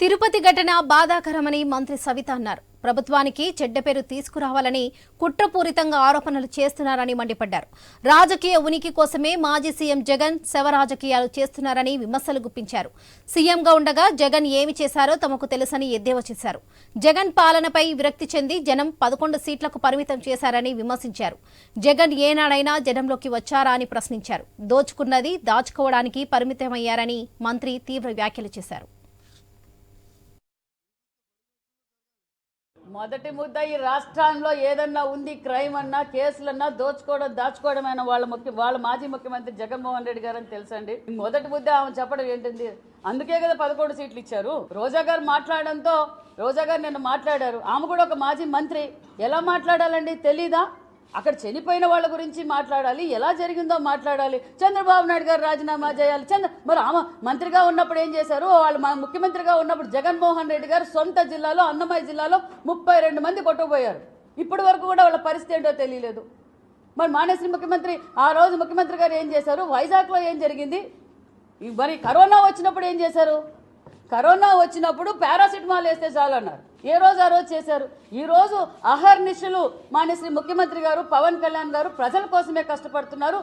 తిరుపతి ఘటన బాధాకరమని మంత్రి సవిత అన్నారు. ప్రభుత్వానికి చెడ్డ పేరు తీసుకురావాలని కుట్రపూరితంగా ఆరోపణలు చేస్తున్నారని మండిపడ్డారు. రాజకీయ ఉనికి కోసమే మాజీ సీఎం జగన్ శవ రాజకీయాలు చేస్తున్నారని విమర్శలు గుప్పించారు. సీఎంగా ఉండగా జగన్ ఏమి చేశారో తమకు తెలుసని ఎద్దేవా చేశారు. జగన్ పాలనపై విరక్తి చెంది జనం పదకొండు సీట్లకు పరిమితం చేశారని విమర్శించారు. జగన్ ఏనాడైనా జనంలోకి వచ్చారా అని ప్రశ్నించారు. దోచుకున్నది దాచుకోవడానికి పరిమితమయ్యారని మంత్రి తీవ్ర వ్యాఖ్యలు చేశారు. మొదటి ముద్ద ఈ రాష్ట్రంలో ఏదన్నా ఉంది క్రైమ్ అన్నా కేసులన్నా దోచుకోవడం దాచుకోవడమైన వాళ్ళ ముఖ్య వాళ్ళ మాజీ ముఖ్యమంత్రి జగన్మోహన్ రెడ్డి గారు అని తెలుసండి. మొదటి ముద్ద ఆమె చెప్పడం ఏంటండి? అందుకే కదా పదకొండు సీట్లు ఇచ్చారు. రోజా గారు మాట్లాడడంతో రోజా గారు నిన్న మాట్లాడారు. ఆమె కూడా ఒక మాజీ మంత్రి. ఎలా మాట్లాడాలండి? తెలీదా? అక్కడ చనిపోయిన వాళ్ళ గురించి మాట్లాడాలి ఎలా జరిగిందో మాట్లాడాలి. చంద్రబాబు నాయుడు గారు రాజీనామా చేయాలి. చంద్ర మరి ఆమె మంత్రిగా ఉన్నప్పుడు ఏం చేశారు? వాళ్ళు మా ముఖ్యమంత్రిగా ఉన్నప్పుడు జగన్మోహన్ రెడ్డి గారు సొంత జిల్లాలో అన్నమయ్య జిల్లాలో ముప్పై రెండు మంది కొట్టుకుపోయారు. ఇప్పటి వరకు కూడా వాళ్ళ పరిస్థితి ఏంటో తెలియలేదు. మరి మానేశ్వరి ముఖ్యమంత్రి ఆ రోజు ముఖ్యమంత్రి గారు ఏం చేశారు? వైజాగ్లో ఏం జరిగింది? మరి కరోనా వచ్చినప్పుడు ఏం చేశారు? కరోనా వచ్చినప్పుడు పారాసిటమాల్ వేస్తే చాలు అన్నారు ఏ రోజు ఆ రోజు చేశారు? ఈరోజు రోజు అహర్నిశలు మానేశ్రీ ముఖ్యమంత్రి గారు పవన్ కళ్యాణ్ గారు ప్రజల కోసమే కష్టపడుతున్నారు.